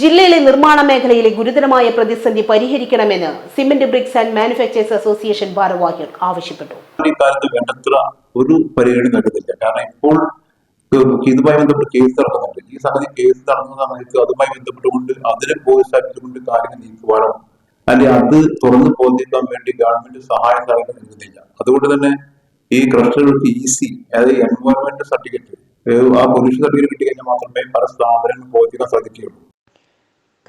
ജില്ലയിലെ നിർമ്മാണ മേഖലയിലെ ഗുരുതരമായ പ്രതിസന്ധി പരിഹരിക്കണമെന്ന് cement bricks and manufacturers association ഭാരവാഹികൾ ആവശ്യപ്പെട്ടു. ഒരു പരിഗണന കാരണം ഇപ്പോൾ ഇതുമായി ബന്ധപ്പെട്ട് കേസ് നടക്കുന്നുണ്ട്. ഈ സംഗതി കേസ് നടക്കുന്ന സമയത്ത് അതുമായി ബന്ധപ്പെട്ടുകൊണ്ട് അതിനെ പ്രോത്സാഹിപ്പിച്ചുകൊണ്ട് കാര്യങ്ങൾ നീക്കുവാനോ അല്ലെങ്കിൽ അത് തുറന്നു ബോധിക്കാൻ വേണ്ടി ഗവൺമെന്റ് സഹായം സഹകരണം നൽകുന്നില്ല അതുകൊണ്ട് തന്നെ ഈ ക്രഷറുകൾക്ക് ഈസി അതായത് എൻവയോൺമെന്റ് സർട്ടിഫിക്കറ്റ് ആ പൊല്യൂഷൻ സർട്ടിഫിക്കറ്റ് കിട്ടി കഴിഞ്ഞാൽ മാത്രമേ പല സ്ഥാപനങ്ങൾ ബോധിക്കാൻ സാധിക്കുകയുള്ളൂ.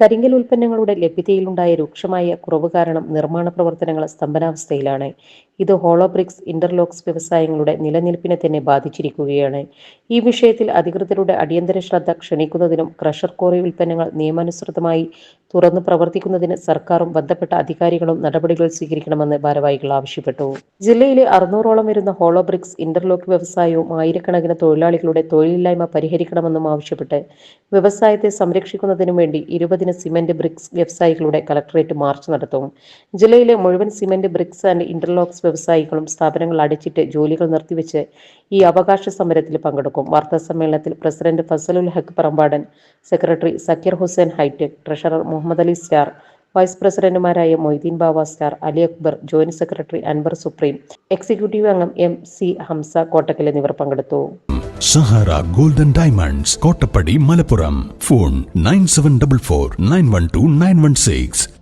കരിങ്കൽ ഉൽപ്പന്നങ്ങളുടെ ലഭ്യതയിലുണ്ടായ രൂക്ഷമായ കുറവ് കാരണം നിർമ്മാണ പ്രവർത്തനങ്ങൾ സ്തംഭനാവസ്ഥയിലാണ്. ഇത് ഹോളോബ്രിക്സ് ഇന്റർലോക്സ് വ്യവസായങ്ങളുടെ നിലനിൽപ്പിനെ തന്നെ ബാധിച്ചിരിക്കുകയാണ്. ഈ വിഷയത്തിൽ അധികൃതരുടെ അടിയന്തര ശ്രദ്ധ ക്ഷണിക്കുന്നതിനും ക്രഷർ കോറി ഉൽപ്പന്നങ്ങൾ നിയമാനുസൃതമായി തുറന്നു പ്രവർത്തിക്കുന്നതിന് സർക്കാരും ബന്ധപ്പെട്ട അധികാരികളും നടപടികൾ സ്വീകരിക്കണമെന്ന് ഭാരവാഹികൾ ആവശ്യപ്പെട്ടു. ജില്ലയിലെ അറുന്നൂറോളം വരുന്ന ഹോളോ ബ്രിക്സ് ഇന്റർലോക്ക് വ്യവസായവും ആയിരക്കണക്കിന് തൊഴിലാളികളുടെ തൊഴിലില്ലായ്മ പരിഹരിക്കണമെന്നും ആവശ്യപ്പെട്ട് വ്യവസായത്തെ സംരക്ഷിക്കുന്നതിനു വേണ്ടി ഇരുപതിന് സിമന്റ് ബ്രിക്സ് വ്യവസായികളുടെ കലക്ടറേറ്റ് മാർച്ച് നടത്തും. ജില്ലയിലെ മുഴുവൻ സിമന്റ് ബ്രിക്സ് ആൻഡ് ഇന്റർലോക്സ് വ്യവസായികളും സ്ഥാപനങ്ങൾ അടിച്ചിട്ട് ജോലികൾ നിർത്തിവെച്ച് ഈ അവകാശ സമരത്തിൽ പങ്കെടുക്കും. വാർത്താ സമ്മേളനത്തിൽ president Fasalul Haq Parambadan secretary Sakeer Hussain hitech treasurer Muhammad Ali star vice പ്രസിഡന്റുമാരായ Moideen Bava star Ali Akbar joint secretary Anwar supreme executive അംഗം എം സി ഹംസ കോട്ടക്കൽ എന്നിവർ പങ്കെടുത്തു. Sahara golden diamonds Kottappadi Malappuram. Phone nine seven double four nine one two nine one six.